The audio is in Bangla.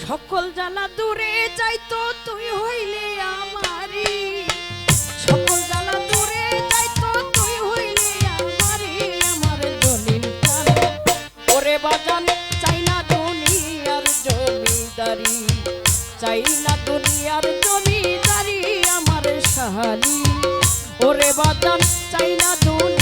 সকল জ্বালা দূরে যাইতো তুই হইলে আমারি। চাইনা দুনিয়ার জমিদারি। চাই দুনিয়ার জমিদারি, আমার সাহারি ওরে বাজান চাইনা দুনিয়া